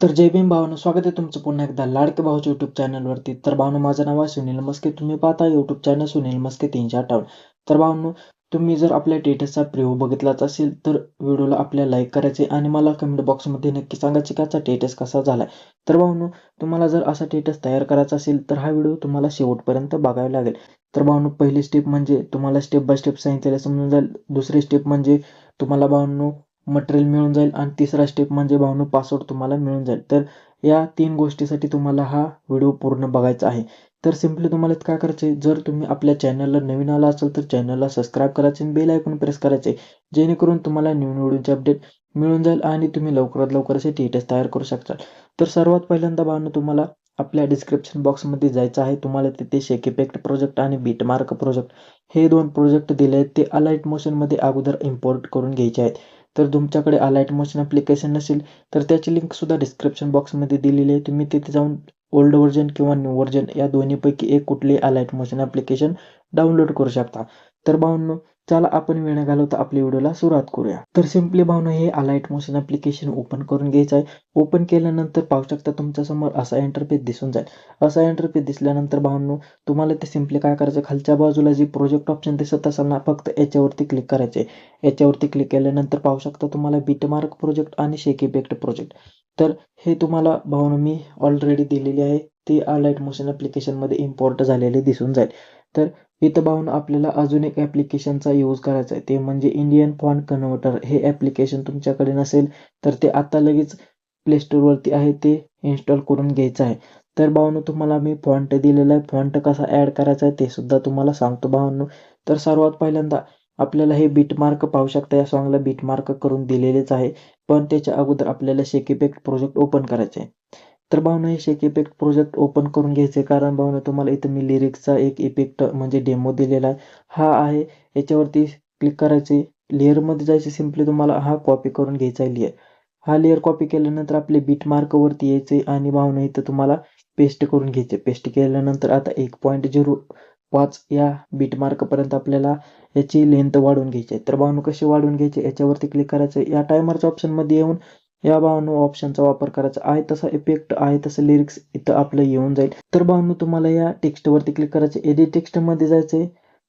तर जय भीम भावानं स्वागत आहे तुमचं पुन्हा एकदा लाडके भाऊच्या युट्यूब चॅनलवरती तर भावनं माझं नाव आहे सुनील मस्के. तुम्ही पाहता युट्यूब चॅनल सुनील मस्के तीनशे अठ्ठावन्न. तर भावनं तुम्ही जर आपल्या टेटसचा प्रिव्ह्यू बघितलाच असेल तर व्हिडिओला आपल्या लाईक करायचे आणि मला कमेंट बॉक्समध्ये नक्की सांगायचे की टेटस कसा झाला तर भाऊनो तुम्हाला जर असा टेटस तयार करायचा असेल तर हा व्हिडिओ तुम्हाला शेवटपर्यंत बघावा लागेल. तर भाऊनो पहिली स्टेप म्हणजे तुम्हाला स्टेप बाय स्टेप सांगितलेलं समजून जाईल. दुसरी स्टेप म्हणजे तुम्हाला भाऊनो मटेरियल मिळून जाईल आणि तिसरा स्टेप म्हणजे भाऊनो पासवर्ड तुम्हाला मिळून जाईल. तर या तीन गोष्टीसाठी तुम्हाला हा व्हिडिओ पूर्ण बघायचा आहे. तर सिम्पली तुम्हाला काय करायचे जर तुम्ही आपल्या चॅनलला नवीन आला असेल तर चॅनलला सबस्क्राईब करायचे आणि बेल आयकॉन प्रेस करायचे जेणेकरून तुम्हाला न्यू व्हिडिओचे अपडेट मिळून जाईल आणि तुम्ही लवकरात लवकर असे टेटस तयार करू शकता. तर सर्वात पहिल्यांदा भावनो तुम्हाला आपल्या डिस्क्रिप्शन बॉक्समध्ये जायचं आहे. तुम्हाला तिथे शेक इफेक्ट प्रोजेक्ट आणि बीटमार्क प्रोजेक्ट हे दोन प्रोजेक्ट दिले आहेत. ते अलाइट मोशनमध्ये अगोदर इम्पोर्ट करून घ्यायचे आहेत. तर तुमच्याकडे अलाइट मोशन ॲप्लिकेशन नसेल तर त्याची लिंकसुद्धा डिस्क्रिप्शन बॉक्समध्ये दिलेली आहे. तुम्ही तिथे जाऊन ओल्ड व्हर्जन किंवा न्यू व्हर्जन या दोन्हीपैकी एक कुठली अलाइट मोशन ॲप्लिकेशन डाउनलोड करू शकता. तर भावनो चला आपण वेळ न घालवता आपल्या व्हिडिओला सुरुवात करूया. तर सिम्पली भावना हे अलाइट मोशन ॲप्लिकेशन ओपन करून घ्यायचं आहे. ओपन केल्यानंतर पाहू शकता तुमच्यासमोर असा इंटरफेस दिसून जाईल. असा इंटरफेस दिसल्यानंतर भावनो तुम्हाला ते सिम्पली काय करायचं? खालच्या बाजूला जे प्रोजेक्ट ऑप्शन दिसत असाल ना फक्त याच्यावरती क्लिक करायचे याच्यावरती क्लिक केल्यानंतर पाहू शकता तुम्हाला बीटमार्क प्रोजेक्ट आणि शेक इफेक्ट प्रोजेक्ट तर हे तुम्हाला भावनो मी ऑलरेडी दिलेली आहे. ते अलाइट मोशन ॲप्लिकेशनमध्ये इम्पोर्ट झालेले दिसून जाईल. तर इथं पाहून आपल्याला अजून एक ॲप्लिकेशनचा यूज करायचा आहे. ते म्हणजे इंडियन फॉन्ट कन्व्हर्टर हे ॲप्लिकेशन तुमच्याकडे नसेल तर ते आता लगेच प्ले स्टोअरवरती आहे ते इन्स्टॉल करून घ्यायचं आहे. तर भावनो तुम्हाला मी फॉन्ट दिलेला आहे. फॉन्ट कसा ॲड करायचा आहे ते सुद्धा तुम्हाला सांगतो भावनो. तर सर्वात पहिल्यांदा आपल्याला हे बीटमार्क पाहू शकता. या सॉंगला बीटमार्क करून दिलेलेच आहे. पण त्याच्या अगोदर आपल्याला शेक इफेक्ट प्रोजेक्ट ओपन करायचे आहे. तर भावना हे शेक इफेक्ट प्रोजेक्ट ओपन करून घ्यायचे कारण भावना तुम्हाला इथं मी लिरिक्सचा एक इफेक्ट म्हणजे डेमो दिलेला आहे. हा आहे. याच्यावरती क्लिक करायचे. लेअरमध्ये जायचे सिम्पली तुम्हाला हा कॉपी करून घ्यायचा आहे लेअर हा लेअर कॉपी केल्यानंतर आपले बीट मार्कवरती यायचे आणि भावना इथं तुम्हाला पेस्ट करून घ्यायचे. पेस्ट केल्यानंतर आता एक पॉईंट झिरो पाच या बीट मार्कपर्यंत आपल्याला याची लेंथ वाढवून घ्यायची आहे. तर भावना कशी वाढवून घ्यायची? याच्यावरती क्लिक करायचं. या टायमरच्या ऑप्शनमध्ये येऊन या भावनो ऑप्शनचा वापर करायचा आहे तसा इफेक्ट आहे तसं लिरिक्स इथं आपलं येऊन जाईल. तर भावनो तुम्हाला या टेक्स्टवरती क्लिक करायचे एडिट टेक्स्टमध्ये जायचं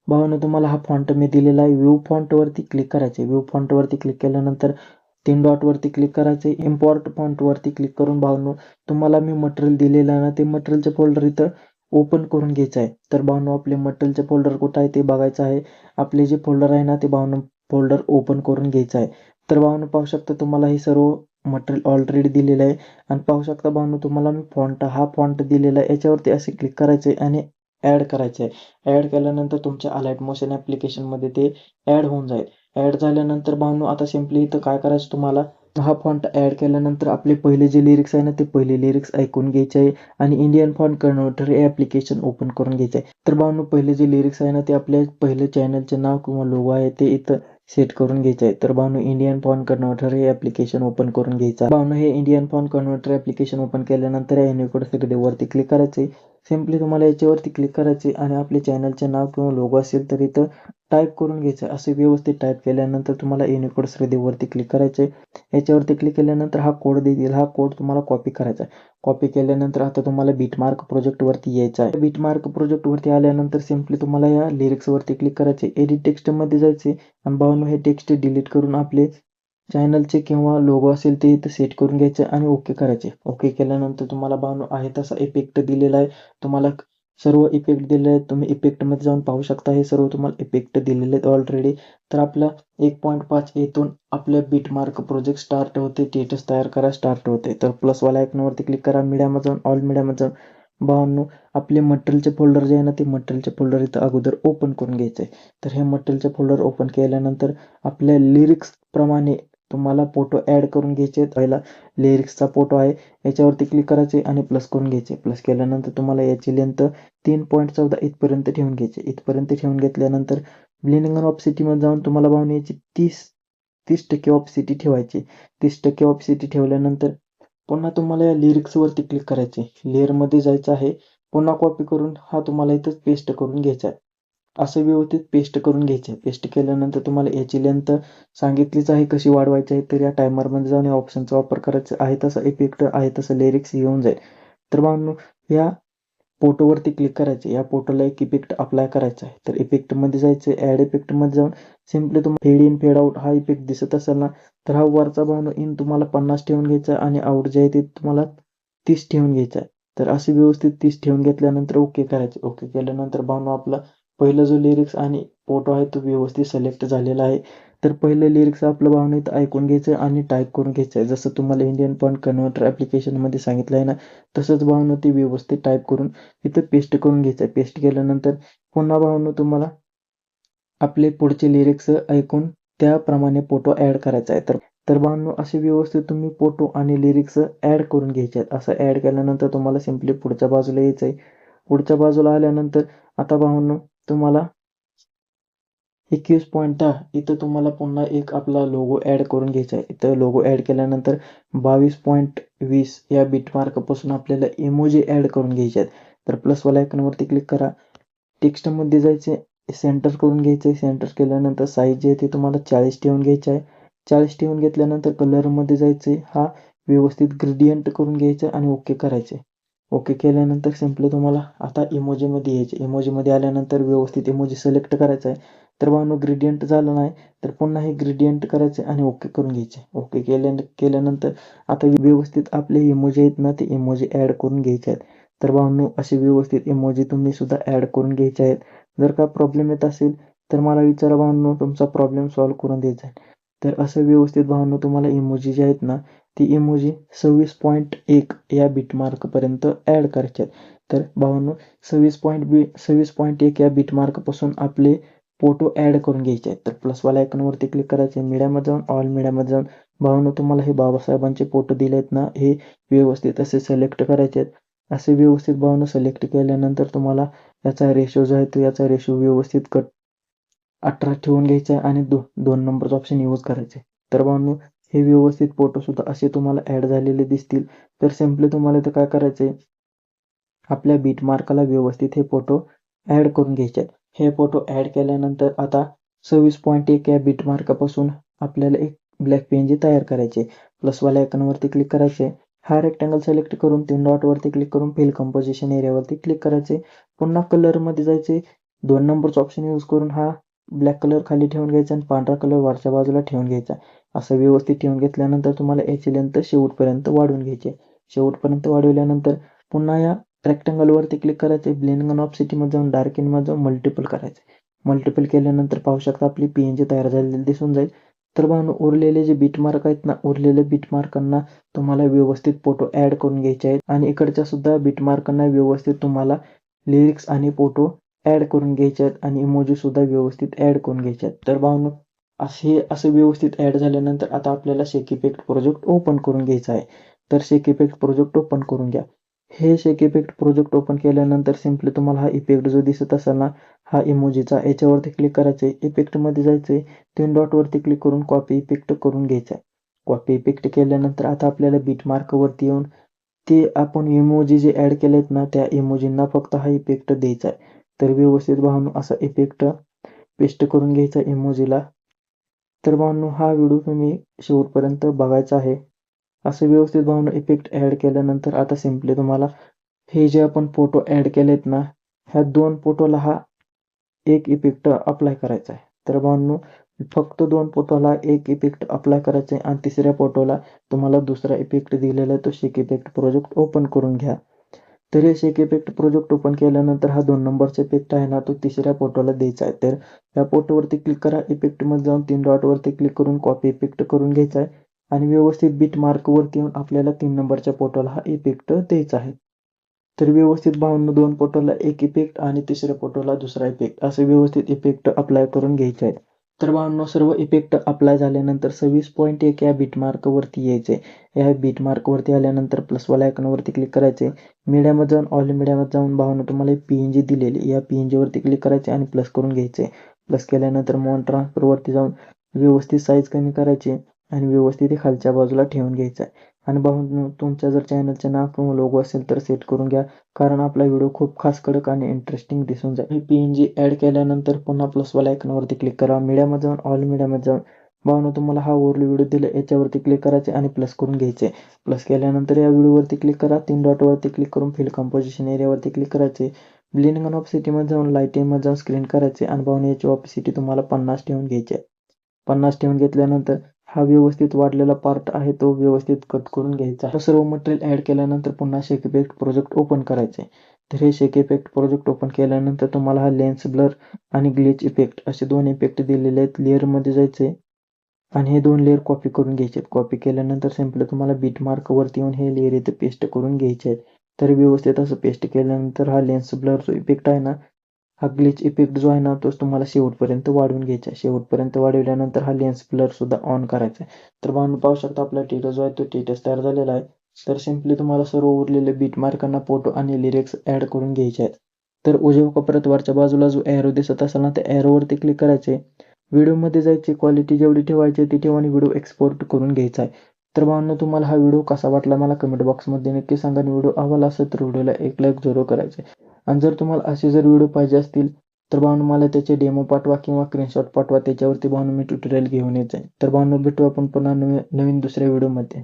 भावनो तुम्हाला हा फॉन्ट मी दिलेला आहे. व्ह्यू फॉन्टवरती क्लिक करायचे व्ह्यू फॉन्टवरती क्लिक केल्यानंतर तीन डॉटवरती क्लिक करायचे इम्पॉर्ट फॉन्टवरती क्लिक करून भावनो तुम्हाला मी मटेरियल दिलेलं आहे ना ते मटेरियलचे फोल्डर इथं ओपन करून घ्यायचं आहे. तर भावनो आपले मटेरियलचे फोल्डर कुठं आहे ते बघायचं आहे. आपले जे फोल्डर आहे ना ते भावनो फोल्डर ओपन करून घ्यायचं आहे. तर भावनो पाहू शकता तुम्हाला हे सर्व मटेरियल ऑलरेडी दिलेलं आहे. आणि पाहू शकता भावनो तुम्हाला मी फॉन्ट हा फॉन्ट दिलेला आहे. याच्यावरती असे क्लिक करायचे आणि ॲड करायचे आहे ॲड केल्यानंतर तुमच्या अलाइट मोशन ॲप्लिकेशनमध्ये ते ॲड होऊन जाईल. ॲड झाल्यानंतर भावनो आता सिम्पली इथं काय करायचं तुम्हाला? हा फॉन्ट ॲड केल्यानंतर आपले पहिले जे लिरिक्स आहे ना ते पहिले लिरिक्स ऐकून घ्यायचे आहे. आणि इंडियन फॉन्ट कन्व्हर्टर हे ॲप्लिकेशन ओपन करून घ्यायचं आहे. तर भावनो पहिले जे लिरिक्स आहे ना ते आपल्या पहिले चॅनलचे नाव किंवा लोगो आहे ते इथं सेट करून घ्यायचं आहे. तर भावनो इंडियन फॉन कन्व्हर्टर हे ॲप्लिकेशन ओपन करून घ्यायचं भावनो हे Indian font converter application open केल्यानंतर या सगळे वरती क्लिक करायचे. सिम्पली तुम्हाला याच्यावरती क्लिक करायचे आणि आपले चॅनलचे नाव किंवा लोगो असेल तर इथं टाईप करून घ्यायचं. असे व्यवस्थित टाईप केल्यानंतर तुम्हाला युनिकोड वरती क्लिक करायचे याच्यावरती क्लिक केल्यानंतर हा कोड देतील. हा कोड तुम्हाला कॉपी करायचा आहे. कॉपी केल्यानंतर आता तुम्हाला बीटमार्क प्रोजेक्टवरती यायचं आहे. बीटमार्क प्रोजेक्टवरती आल्यानंतर सिम्पली तुम्हाला या लिरिक्सवरती क्लिक करायचे. एडिट टेक्स्टमध्ये जायचे. आणि भावनो हे टेक्स्ट डिलीट करून आपले चॅनलचे किंवा लोगो असेल ते इथं सेट करून घ्यायचे आणि ओके करायचे. ओके केल्यानंतर तुम्हाला बानू आहे तसा इफेक्ट दिलेला आहे. तुम्हाला सर्व इफेक्ट दिले आहेत. तुम्ही इफेक्टमध्ये जाऊन पाहू शकता. हे सर्व तुम्हाला इफेक्ट दिलेले आहेत ऑलरेडी तर आपला एक पॉईंट पाच येथून आपल्या बीटमार्क प्रोजेक्ट स्टार्ट होते. स्टेटस तयार करा. स्टार्ट होते. तर प्लसवाला आयकॉनवरती क्लिक करा. मीडियामध्ये जाऊन ऑल मीडियामध्ये जाऊन भावांनो आपले मटेरियलचे फोल्डर जे आहे ना ते मटेरियलचे फोल्डर इथं अगोदर ओपन करून घ्यायचे. तर हे मटेरियलचे फोल्डर ओपन केल्यानंतर आपल्या लिरिक्स प्रमाणे तुम्हाला फोटो ॲड करून घ्यायचे पहिला लिरिक्सचा फोटो आहे. याच्यावरती क्लिक करायचे आणि प्लस करून घ्यायचे. प्लस केल्यानंतर तुम्हाला याची लेंथ तीन पॉईंट चौदा इथपर्यंत ठेवून घ्यायचे. इथपर्यंत ठेवून घेतल्यानंतर ब्लिनिंग ऑफ सिटीमध्ये जाऊन तुम्हाला भावून याची तीस तीस टक्के ऑफ सिटी ठेवायची. तीस टक्के ऑफ सिटी ठेवल्यानंतर पुन्हा तुम्हाला या लिरिक्सवरती क्लिक करायचे. लेअरमध्ये जायचं आहे. पुन्हा कॉपी करून हा तुम्हाला इथंच पेस्ट करून घ्यायचा आहे. असं व्यवस्थित पेस्ट करून घ्यायचं. आहे पेस्ट केल्यानंतर तुम्हाला याची लेंथ सांगितलीच आहे कशी वाढवायची आहे तर या टायमरमध्ये जाऊन या ऑप्शनचा वापर करायचा आहे तसा इफेक्ट आहे तसं लिरिक्स येऊन जाईल. तर मग या फोटोवरती क्लिक करायचे. या फोटोला एक इफेक्ट अप्लाय करायचा आहे. तर इफेक्टमध्ये जायचं ॲड इफेक्टमध्ये जाऊन सिम्पली तुम्हाला फेड इन फेड आउट हा इफेक्ट दिसत असेल ना तर हा वरचा भावनो इन तुम्हाला पन्नास ठेवून घ्यायचा आणि आउट जे आहे ते तुम्हाला तीस ठेवून घ्यायचा आहे. तर असे व्यवस्थित तीस ठेवून घेतल्यानंतर ओके करायचे. ओके केल्यानंतर भावनो आपला पहिलं जो लिरिक्स आणि फोटो आहे तो व्यवस्थित सिलेक्ट झालेला आहे. तर पहिलं लिरिक्स आपलं भावना इथं ऐकून घ्यायचं आणि टाईप करून घ्यायचं आहे. जसं तुम्हाला इंडियन पॉईंट कन्व्हर्टर ॲप्लिकेशनमध्ये सांगितलं आहे ना तसंच भावना ती व्यवस्थित टाईप करून इथं पेस्ट करून घ्यायचं आहे. पेस्ट केल्यानंतर पुन्हा भावना तुम्हाला आपले पुढचे लिरिक्स ऐकून त्याप्रमाणे फोटो ॲड करायचा आहे. तर तर भावनो असे व्यवस्थित तुम्ही फोटो आणि लिरिक्स ॲड करून घ्यायचे आहेत. असं ॲड केल्यानंतर तुम्हाला सिम्पली पुढच्या बाजूला यायचं आहे. पुढच्या बाजूला आल्यानंतर आता भावनो तुम्हाला? एकवीस पॉईंट दहा इथं तुम्हाला पुन्हा एक आपला लोगो ॲड करून घ्यायचा आहे. इथं लोगो ॲड केल्यानंतर बावीस पॉईंट वीस या बिटमार्कपासून आपल्याला इमोजी ॲड करून घ्यायचे आहेत. तर प्लसवाला आयकॉनवरती क्लिक करा. टेक्स्टमध्ये जायचे सेंटर करून घ्यायचं आहे सेंटर केल्यानंतर साईज जे आहे ते तुम्हाला चाळीस ठेवून घ्यायचं आहे. चाळीस ठेवून घेतल्यानंतर कलरमध्ये जायचं हा. व्यवस्थित ग्रेडियंट करून घ्यायचं आणि ओके करायचे ओके केल्यानंतर सिम्पली तुम्हाला आता इमोजीमध्ये यायचे. इमोजीमध्ये आल्यानंतर व्यवस्थित इमोजी सिलेक्ट करायचा आहे. तर बानो ग्रेडियंट झालं नाही तर पुन्हा हे ग्रेडियंट करायचे आणि ओके करून घ्यायचे. ओके केल्या केल्यानंतर आता व्यवस्थित आपले इमोजी आहेत ना ते इमोजी ॲड करून घ्यायचे आहेत. तर भावनो असे व्यवस्थित इमोजी तुम्ही सुद्धा ॲड करून घ्यायचे आहेत. जर का प्रॉब्लेम येत असेल तर मला विचारा भावनो तुमचा प्रॉब्लेम सॉल्व्ह करून द्यायचा आहे. तर असं व्यवस्थित भावनो तुम्हाला इमोजी जे आहेत ना ती इमोजी सव्वीस पॉईंट एक या बिटमार्कपर्यंत ॲड करायची आहेत तर भावांनो सव्वीस पॉईंट बी सव्वीस पॉईंट एक या बिटमार्कपासून आपले फोटो ॲड करून घ्यायचे आहेत. तर प्लसवाला आयकॉनवरती क्लिक करायचे मीडियामध्ये जाऊन ऑल मीडियामध्ये जाऊन. भावांनो तुम्हाला हे बाबासाहेबांचे फोटो दिले आहेत ना हे व्यवस्थित असे सिलेक्ट करायचे आहेत. असे व्यवस्थित भावानं सिलेक्ट केल्यानंतर तुम्हाला याचा रेशो जो आहे तो याचा रेशो व्यवस्थित कट अठरा ठेवून घ्यायचा आहे आणि दो दोन नंबरचा ऑप्शन यूज करायचे तर भावनो हे व्यवस्थित फोटोसुद्धा असे तुम्हाला ॲड झालेले दिसतील. तर सिम्पली तुम्हाला इथं काय करायचं आहे आपल्या बीट मार्काला व्यवस्थित हे फोटो ॲड करून घ्यायचे. आहेत हे फोटो ॲड केल्यानंतर आता सव्वीस पॉईंट एक या बीट मार्कापासून आपल्याला एक ब्लॅक पेनजी तयार करायचे प्लसवाल्या आयकॉनवरती क्लिक करायचे हा रेक्टँगल सिलेक्ट करून तीन डॉटवरती क्लिक करून फिल कंपोजिशन एरियावरती क्लिक करायचे पुन्हा कलरमध्ये जायचे दोन नंबरचा ऑप्शन यूज करून हा ब्लॅक कलर खाली ठेवून घ्यायचा आणि पांढरा कलर वरच्या बाजूला ठेवून घ्यायचा. असं व्यवस्थित ठेवून घेतल्यानंतर तुम्हाला याची लेंथ शेवटपर्यंत वाढवून घ्यायची शेवटपर्यंत वाढवल्यानंतर पुन्हा या रेक्टँगलवरती क्लिक करायचे ब्लेनिंग ऑफ सिटीमध्ये जाऊन डार्क इनमध्ये जाऊन मल्टिपल करायचे मल्टिपल केल्यानंतर पाहू शकता आपली पी एन जी तयार झालेली दिसून जाईल. तर भावनो उरलेले जे बीटमार्क आहेत ना उरलेले बीटमार्कांना तुम्हाला व्यवस्थित फोटो ॲड करून घ्यायचे आहेत. आणि इकडच्या सुद्धा बीटमार्कांना व्यवस्थित तुम्हाला लिरिक्स आणि फोटो ॲड करून घ्यायच्यात आणि इमोजी सुद्धा व्यवस्थित ॲड करून घ्यायच्यात. तर भावनो असे असं व्यवस्थित ॲड झाल्यानंतर आता आपल्याला शेक इफेक्ट प्रोजेक्ट ओपन करून घ्यायचा आहे. तर शेक इफेक्ट प्रोजेक्ट ओपन करून घ्या. हे शेक इफेक्ट प्रोजेक्ट ओपन केल्यानंतर सिम्पली तुम्हाला हा इफेक्ट जो दिसत असेल ना हा इमोजीचा याच्यावरती क्लिक करायचं आहे इफेक्टमध्ये जायचं आहे तीन डॉटवरती क्लिक करून कॉपी इफेक्ट करून घ्यायचा आहे कॉपी इफेक्ट केल्यानंतर आता आपल्याला बीट मार्कवरती येऊन ते आपण इमोजी जे ॲड केलेत ना त्या इमोजींना फक्त हा इफेक्ट द्यायचा आहे तर व्यवस्थित भावनो असा इफेक्ट पेस्ट करून घ्यायचा इमोजीला तर भावनो हा व्हिडिओ तुम्ही शेवटपर्यंत बघायचा आहे. असं व्यवस्थित भावनो इफेक्ट ॲड केल्यानंतर आता सिम्पली तुम्हाला हे जे आपण फोटो ॲड केलेत ना ह्या दोन फोटोला हा एक इफेक्ट अप्लाय करायचा आहे. तर भावनो फक्त दोन फोटोला एक इफेक्ट अप्लाय करायचा आहे आणि तिसऱ्या फोटोला तुम्हाला दुसरा इफेक्ट दिलेला आहे. तो शेक इफेक्ट प्रोजेक्ट ओपन करून घ्या. तर हे शेक इफेक्ट प्रोजेक्ट ओपन केल्यानंतर हा दोन नंबरचा इफेक्ट आहे ना तो तिसऱ्या फोटोला द्यायचा आहे. तर या फोटोवरती क्लिक करा इफेक्टमध्ये जाऊन तीन डॉटवरती क्लिक करून कॉपी इफेक्ट करून घ्यायचा आहे. आणि व्यवस्थित बीट मार्कवरती येऊन आपल्याला तीन नंबरच्या फोटोला हा इफेक्ट द्यायचा आहे. तर व्यवस्थित भावनं दोन फोटोला एक इफेक्ट आणि तिसऱ्या फोटोला दुसरा इफेक्ट असे व्यवस्थित इफेक्ट अप्लाय करून घ्यायचे आहेत. तर भावनो सर्व इफेक्ट अप्लाय झाल्यानंतर सव्वीस पॉईंट एक या बीटमार्कवरती यायचे. या बीट मार्कवरती आल्यानंतर प्लसवाला आयकॉनवरती क्लिक करायचे. मीडियामध्ये जाऊन ऑल मीडियामध्ये जाऊन भावनं तुम्हाला पी एन जी दिलेली या पी एन जीवरती क्लिक करायचे आणि प्लस करून घ्यायचे. प्लस केल्यानंतर मॉन ट्रान्सफरवरती जाऊन व्यवस्थित साईज कमी करायची. आणि व्यवस्थित खालच्या बाजूला ठेवून घ्यायचं आहे. आणि भाऊ तुमच्या जर चॅनलचे नाव किंवा लोगो असेल तर सेट करून घ्या. कारण आपला व्हिडिओ खूप खास कडक आणि इंटरेस्टिंग दिसून जाईल. पी एन जी ॲड केल्यानंतर पुन्हा प्लसवाला आयकनवरती क्लिक करा. मीडियामध्ये जाऊन ऑल मीडियामध्ये जाऊन. भावना तुम्हाला हा ओरली व्हिडिओ दिला. याच्यावरती क्लिक करायचे आणि प्लस करून घ्यायचे. प्लस केल्यानंतर या व्हिडिओवरती क्लिक करा. तीन डॉटवरती क्लिक करून फिल कंपोजिशन एरियावरती क्लिक करायचे. ब्लिंडिंग ऑफ सिटीमध्ये जाऊन लाईटिंगमध्ये जाऊन स्क्रीन करायचे. आणि भावना याची ऑपसिटी तुम्हाला पन्नास ठेवून घ्यायची आहे. पन्नास ठेवून घेतल्यानंतर हा व्यवस्थित वाढलेला पार्ट आहे तो व्यवस्थित कट करून घ्यायचा सर्व मटेरियल ॲड केल्यानंतर पुन्हा शेक इफेक्ट प्रोजेक्ट ओपन करायचे तर हे शेक इफेक्ट प्रोजेक्ट ओपन केल्यानंतर तुम्हाला हा लेन्स ब्लर आणि ग्लिच इफेक्ट असे दोन इफेक्ट दिलेले आहेत. लेअरमध्ये जायचे आणि हे दोन लेअर कॉपी करून घ्यायचे कॉपी केल्यानंतर सिम्पली तुम्हाला बीट मार्क वरती येऊन हे लेअर इथे पेस्ट करून घ्यायचे आहेत. तर व्यवस्थित असं पेस्ट केल्यानंतर हा लेन्स ब्लर जो इफेक्ट आहे ना हा ग्लिच इफेक्ट जो आहे ना तोच तुम्हाला शेवटपर्यंत वाढवून घ्यायचा आहे. शेवटपर्यंत वाढवल्यानंतर हा लेन्स ब्लर सुद्धा ऑन करायचा आहे. तर बांधून पाहू शकता आपला टेटस जो आहे तो टेटस तयार झालेला आहे. तर सिम्पली तुम्हाला सर्व उरलेले बीट मार्कांना फोटो आणि लिरिक्स ॲड करून घ्यायचे आहेत. तर उजव्या कोपऱ्यात वरच्या बाजूला जो एरो दिसत असेल ना त्या एरोवरती क्लिक करायचे. व्हिडिओमध्ये जायची क्वालिटी जेवढी ठेवायची ती ठेवा आणि व्हिडिओ एक्सपोर्ट करून घ्यायचा आहे. तर भावना तुम्हाला हा व्हिडिओ कसा वाटला मला कमेंट बॉक्समध्ये नक्की सांगा आणि व्हिडिओ आवडला असेल तर व्हिडिओला एक लाईक जरूर करायचे. आणि जर तुम्हाला असे जर व्हिडिओ पाहिजे असतील तर भावना मला त्याचे डेमो पाठवा किंवा स्क्रीनशॉट पाठवा. त्याच्यावरती भावना मी ट्युटोरियल घेऊन येत आहे तर भावना भेटू आपण पुन्हा नवीन नवीन दुसऱ्या व्हिडिओमध्ये